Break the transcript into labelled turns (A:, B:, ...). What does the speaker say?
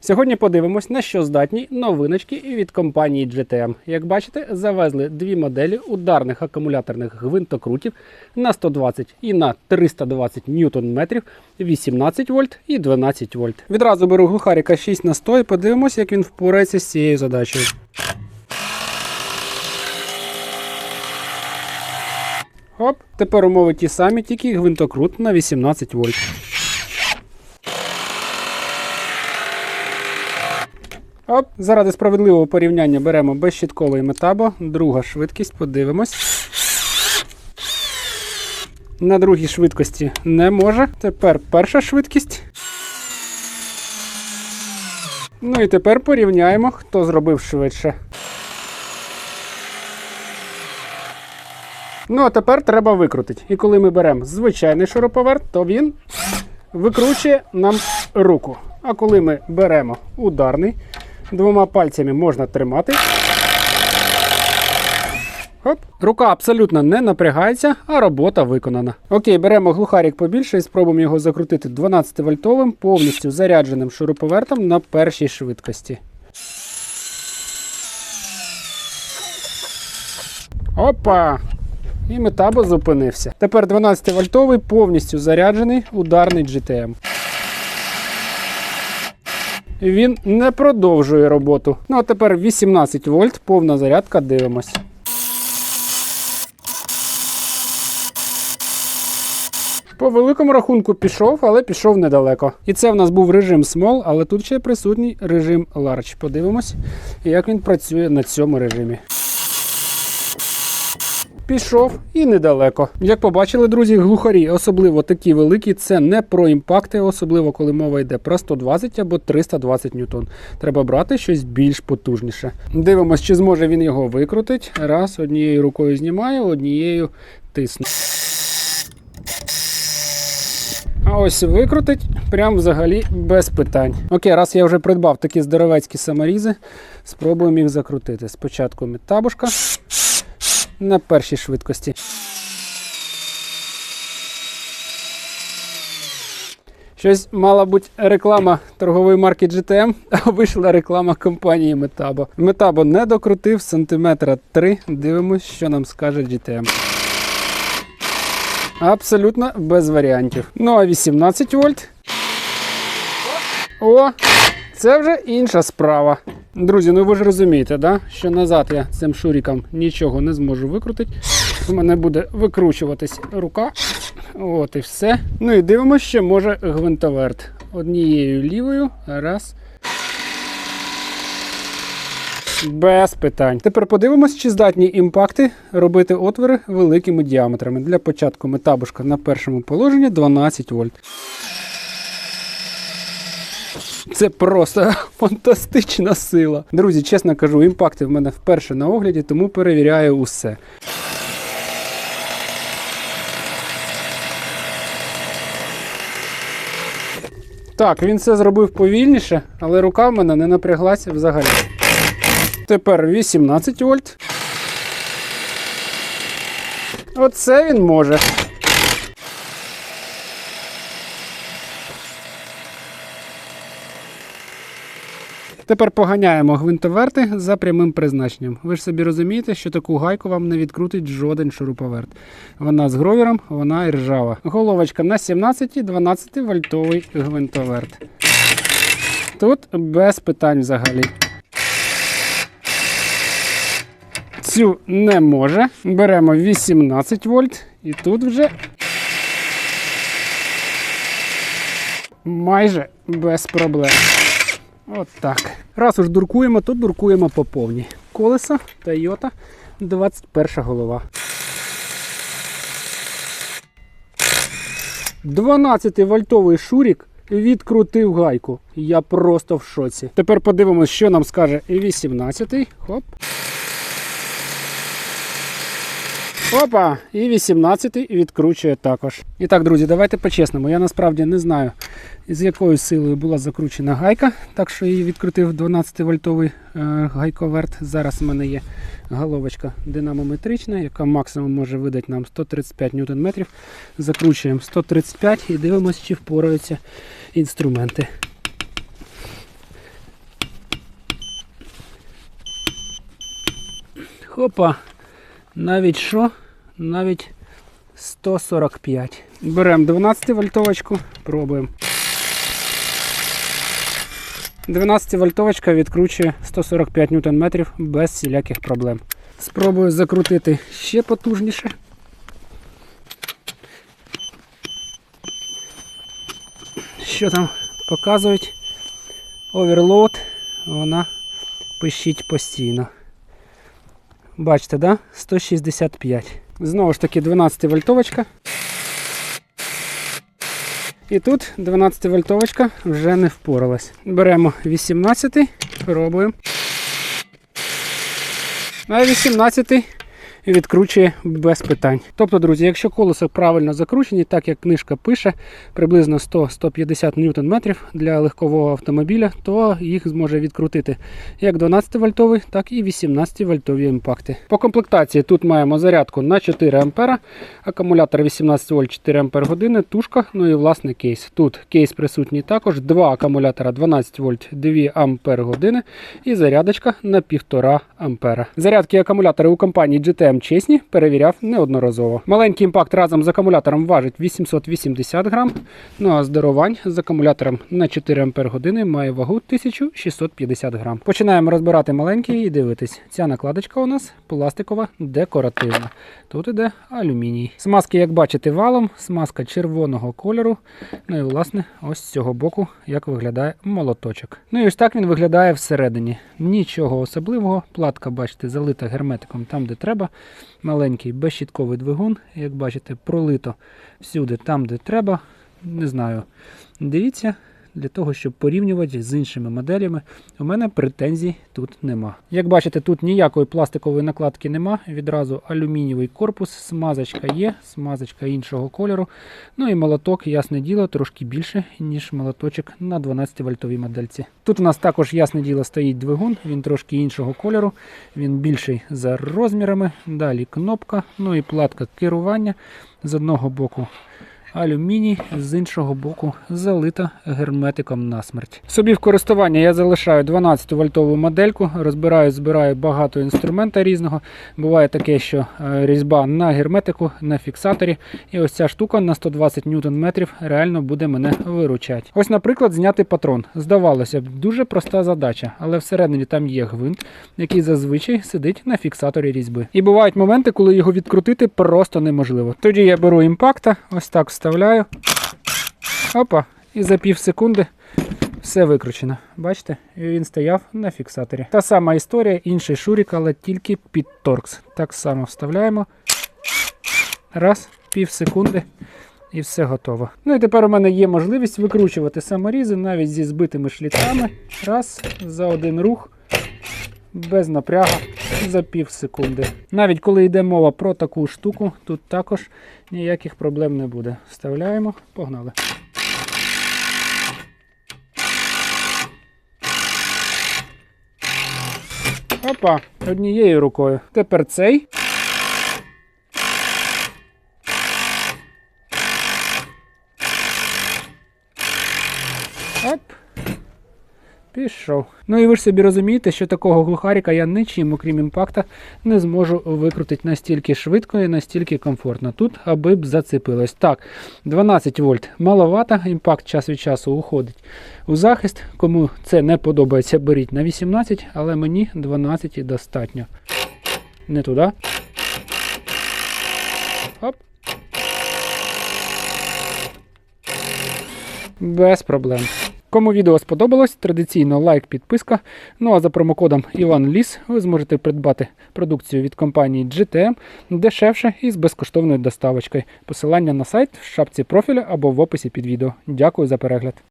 A: Сьогодні подивимось, на що здатні новиночки від компанії GTM. Як бачите, завезли дві моделі ударних акумуляторних гвинтокрутів на 120 і на 320 ньютон метрів, 18 вольт і 12 вольт. Відразу беру глухаріка 6 на 100 і подивимось, як він впорається з цією задачею. Оп, тепер умови ті самі, тільки гвинтокрут на 18 вольт. Оп, заради справедливого порівняння беремо безщітковий метабо, друга швидкість, подивимось. На другій швидкості не може. Тепер перша швидкість. Ну і тепер порівняємо, хто зробив швидше. Ну, а тепер треба викрутити. І коли ми беремо звичайний шуруповерт, то він викручує нам руку. А коли ми беремо ударний, двома пальцями можна тримати. Хоп. Рука абсолютно не напрягається, а робота виконана. Окей, беремо глухарик побільше і спробуємо його закрутити 12 вольтовим, повністю зарядженим шуруповертом на першій швидкості. Опа! І метабо зупинився. Тепер 12 вольтовий, повністю заряджений ударний GTM. Він не продовжує роботу. Ну а тепер 18 вольт, повна зарядка, дивимось. По великому рахунку пішов, але пішов недалеко. І це в нас був режим Small, але тут ще присутній режим Large. Подивимось, як він працює на цьому режимі. Пішов і недалеко. Як побачили, друзі, глухарі, особливо такі великі, це не про імпакти, особливо коли мова йде про 120 або 320 ньютон. Треба брати щось більш потужніше. Дивимось, чи зможе він його викрутити. Раз, однією рукою знімаю, однією тисну. А ось викрутить прям взагалі без питань. Окей, раз я вже придбав такі здоровецькі саморізи, спробуємо їх закрутити. Спочатку метабушка на першій швидкості. Щось мала бути реклама торгової марки GTM, а вийшла реклама компанії Metabo. Metabo не докрутив сантиметра 3. Дивимось, що нам скаже GTM. Абсолютно без варіантів. Ну а 18 вольт. О, це вже інша справа. Друзі, ну ви ж розумієте, да? що назад я цим шуріком нічого не зможу викрутити. У мене буде викручуватись рука. От і все. Ну і дивимося, що може гвинтоверт. Однією лівою. Раз. Без питань. Тепер подивимось, чи здатні імпакти робити отвори великими діаметрами. Для початку метабушка на першому положенні 12 вольт. Це просто фантастична сила. Друзі, чесно кажу, імпакти в мене вперше на огляді, тому перевіряю усе. Так, він це зробив повільніше, але рука в мене не напряглася взагалі. Тепер 18 вольт. Оце він може. Тепер поганяємо гвинтоверти за прямим призначенням. Ви ж собі розумієте, що таку гайку вам не відкрутить жоден шуруповерт. Вона з гровіром, вона і ржава. Головочка на 17-12 вольтовий гвинтоверт. Тут без питань взагалі. Цю не може. Беремо 18 вольт і тут вже майже без проблем. От так. Раз уж дуркуємо, то дуркуємо по повній. Колеса Toyota 21 голова. 12 вольтовий шурік відкрутив гайку. Я просто в шоці. Тепер подивимось, що нам скаже 18-й. Хоп. Опа! І 18 відкручує також. І так, друзі, давайте по-чесному. Я насправді не знаю, з якою силою була закручена гайка, так що її відкрутив 12-вольтовий е, гайковерт. Зараз в мене є головочка динамометрична, яка максимум може видати нам 135 Нм. Закручуємо 135 і дивимося, чи впораються інструменти. Опа! Навіть що? Навіть 145. Беремо 12 вольтовочку, пробуємо. 12 вольтовочка відкручує 145 ньютон метрів без всіляких проблем. Спробую закрутити ще потужніше. Що там показують? Оверлоуд, вона пищить постійно. Бачите, да? 165. Знову ж таки 12 вольтовочка. І тут 12 вольтовочка вже не впоралась. Беремо 18, пробуємо. А 18 відкручує без питань. Тобто, друзі, якщо колеса правильно закручені, так як книжка пише, приблизно 100-150 Нм для легкового автомобіля, то їх зможе відкрутити як 12 вольтовий, так і 18 вольтові імпакти. По комплектації тут маємо зарядку на 4 А, акумулятор 18 вольт 4 Ампер години, тушка, ну і власне кейс. Тут кейс присутній також, два акумулятора 12 вольт 2 Ампер і зарядочка на 1,5 Ампера. Зарядки і акумулятори у компанії GTM чесні, перевіряв неодноразово. Маленький імпакт разом з акумулятором важить 880 грам, ну а здоровань з акумулятором на 4 Ампер години має вагу 1650 грам. Починаємо розбирати маленький і дивитись. Ця накладочка у нас пластикова декоративна. Тут іде алюміній. Смазки, як бачите, валом, смазка червоного кольору. Ну і власне ось з цього боку, як виглядає молоточок. Ну і ось так він виглядає всередині. Нічого особливого. Платка, бачите, залита герметиком там, де треба. Маленький безщітковий двигун, як бачите, пролито всюди там, де треба. Не знаю. Дивіться, для того, щоб порівнювати з іншими моделями, у мене претензій тут нема. Як бачите, тут ніякої пластикової накладки нема. Відразу алюмінієвий корпус, смазочка є, смазочка іншого кольору. Ну і молоток, ясне діло, трошки більше, ніж молоточок на 12 вольтовій модельці. Тут у нас також, ясне діло, стоїть двигун, він трошки іншого кольору, він більший за розмірами. Далі кнопка, ну і платка керування з одного боку алюміній, з іншого боку залита герметиком насмерть. Собі в користування я залишаю 12 вольтову модельку, розбираю, збираю багато інструмента різного. Буває таке, що е, різьба на герметику, на фіксаторі. І ось ця штука на 120 ньютон метрів реально буде мене виручати. Ось, наприклад, зняти патрон. Здавалося б, дуже проста задача, але всередині там є гвинт, який зазвичай сидить на фіксаторі різьби. І бувають моменти, коли його відкрутити просто неможливо. Тоді я беру імпакта, ось так вставляю. Опа, і за пів секунди все викручено. Бачите? Він стояв на фіксаторі. Та сама історія, інший шурік, але тільки під торкс. Так само вставляємо. Раз, пів секунди. І все готово. Ну і тепер у мене є можливість викручувати саморізи навіть зі збитими шліцами. Раз, за один рух, без напрягу, за пів секунди. Навіть коли йде мова про таку штуку, тут також ніяких проблем не буде. Вставляємо, погнали. Опа, однією рукою. Тепер цей. Оп. Пішов. Ну і ви ж собі розумієте, що такого глухарика я нічим, окрім імпакта, не зможу викрутити настільки швидко і настільки комфортно. Тут аби б зацепилось. Так, 12 вольт маловато, імпакт час від часу уходить у захист. Кому це не подобається, беріть на 18, але мені 12 достатньо. Не туди. Оп. Без проблем. Кому відео сподобалось, традиційно лайк, підписка. Ну а за промокодом Ліс ви зможете придбати продукцію від компанії GTM дешевше і з безкоштовною доставочкою. Посилання на сайт в шапці профіля або в описі під відео. Дякую за перегляд.